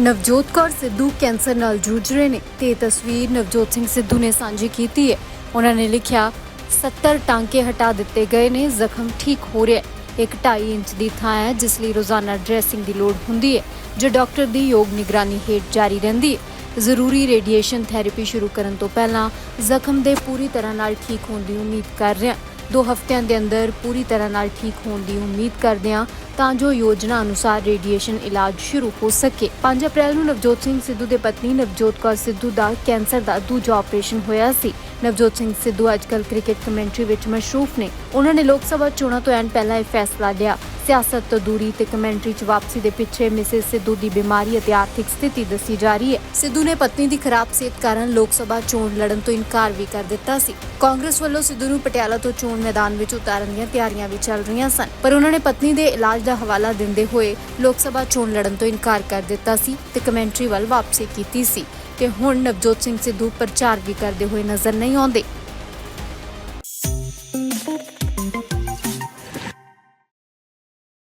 Navjot Kaur Sidhu cancer ਨਾਲ ਜੂਝ ਰਹੇ ਨੇ ਤੇ ਇਹ ਤਸਵੀਰ ਨਵਜੋਤ ਸਿੰਘ ਸਿੱਧੂ ਨੇ ਸਾਂਝੀ ਕੀਤੀ ਹੈ। ਉਹਨਾਂ ਨੇ ਲਿਖਿਆ 70 ਟਾਂਕੇ ਹਟਾ ਦਿੱਤੇ ਗਏ ਨੇ, ਜ਼ਖਮ ਠੀਕ ਹੋ ਰਿਹਾ ਹੈ। ਇੱਕ 2.5 ਇੰਚ ਦੀ ਥਾਂ ਹੈ, ਜਿਸ ਲਈ ਰੋਜ਼ਾਨਾ ਡਰੈਸਿੰਗ ਦੀ ਲੋੜ ਹੁੰਦੀ ਹੈ, ਜੋ ਡਾਕਟਰ ਦੀ ਯੋਗ ਨਿਗਰਾਨੀ ਹੇਠ ਜਾਰੀ ਰਹਿੰਦੀ ਹੈ। ਜ਼ਰੂਰੀ ਰੇਡੀਏਸ਼ਨ ਥੈਰੇਪੀ ਸ਼ੁਰੂ ਕਰਨ ਤੋਂ ਪਹਿਲਾਂ ਜ਼ਖਮ ਦੇ ਪੂਰੀ ਤਰ੍ਹਾਂ ਨਾਲ ਠੀਕ ਹੋਣ ਦੀ ਉਮੀਦ ਕਰ ਰਿਹਾ ਦੋ ਹਫ਼ਤਿਆਂ ਦੇ ਅੰਦਰ ਪੂਰੀ ਤਰ੍ਹਾਂ ਨਾਲ ਠੀਕ ਹੋਣ ਦੀ ਉਮੀਦ ਕਰਦੇ ਹਾਂ ਤਾਂ ਜੋ ਯੋਜਨਾ ਅਨੁਸਾਰ ਰੇਡੀਏਸ਼ਨ ਇਲਾਜ ਸ਼ੁਰੂ ਹੋ ਸਕੇ। 5 ਅਪ੍ਰੈਲ ਨੂੰ ਨਵਜੋਤ ਸਿੰਘ ਸਿੱਧੂ ਦੇ ਪਤਨੀ ਨਵਜੋਤ ਕੌਰ ਸਿੱਧੂ ਦਾ ਕੈਂਸਰ ਦਾ ਦੂਜਾ ਆਪਰੇਸ਼ਨ ਹੋਇਆ ਸੀ। ਨਵਜੋਤ ਸਿੰਘ ਸਿੱਧੂ ਅੱਜਕੱਲ ਕ੍ਰਿਕਟ ਕਮੈਂਟਰੀ ਵਿੱਚ ਮਸ਼ਰੂਫ ਨੇ। ਉਹਨਾਂ ਨੇ ਲੋਕ ਸਭਾ ਚੋਣਾਂ ਤੋਂ ਐਨ ਪਹਿਲਾਂ ਇਹ ਫੈਸਲਾ ਲਿਆ। ਸਿਆਸਤ ਤੋਂ ਦੂਰੀ ਤੇ ਕਮੈਂਟਰੀ 'ਚ ਵਾਪਸੀ ਦੇ ਪਿੱਛੇ ਮਿਸਿਸ ਸਿੱਧੂ ਦੀ ਬਿਮਾਰੀ ਅਤੇ ਆਰਥਿਕ ਸਥਿਤੀ ਦੱਸੀ ਜਾ ਰਹੀ ਹੈ। ਸਿੱਧੂ ਨੇ ਪਤਨੀ ਦੀ ਖਰਾਬ ਸਿਹਤ ਕਾਰਨ ਲੋਕ ਸਭਾ ਚੋਣ ਲੜਨ ਤੋਂ ਇਨਕਾਰ ਵੀ ਕਰ ਦਿੱਤਾ ਸੀ। ਕਾਂਗਰਸ ਵੱਲੋਂ ਸਿੱਧੂ ਨੂੰ ਪਟਿਆਲਾ ਤੋਂ ਚੋਣ ਮੈਦਾਨ ਵਿੱਚ ਉਤਾਰਨ ਦੀਆਂ ਤਿਆਰੀਆਂ ਵੀ ਚੱਲ ਰਹੀਆਂ ਸਨ, ਪਰ ਉਹਨਾਂ ਨੇ ਪਤਨੀ ਦੇ ਇਲਾਜ ਦਾ ਹਵਾਲਾ ਦਿੰਦੇ ਹੋਏ ਲੋਕ ਸਭਾ ਚੋਣ ਲੜਨ ਤੋਂ ਇਨਕਾਰ ਕਰ ਦਿੱਤਾ ਸੀ ਤੇ ਕਮੈਂਟਰੀ ਵੱਲ ਵਾਪਸੀ ਕੀਤੀ ਸੀ। ਤੇ ਹੁਣ ਨਵਜੋਤ ਸਿੰਘ ਸਿੱਧੂ ਪ੍ਰਚਾਰ ਵੀ ਕਰਦੇ ਹੋਏ ਨਜ਼ਰ ਨਹੀਂ ਆਉਂਦੇ।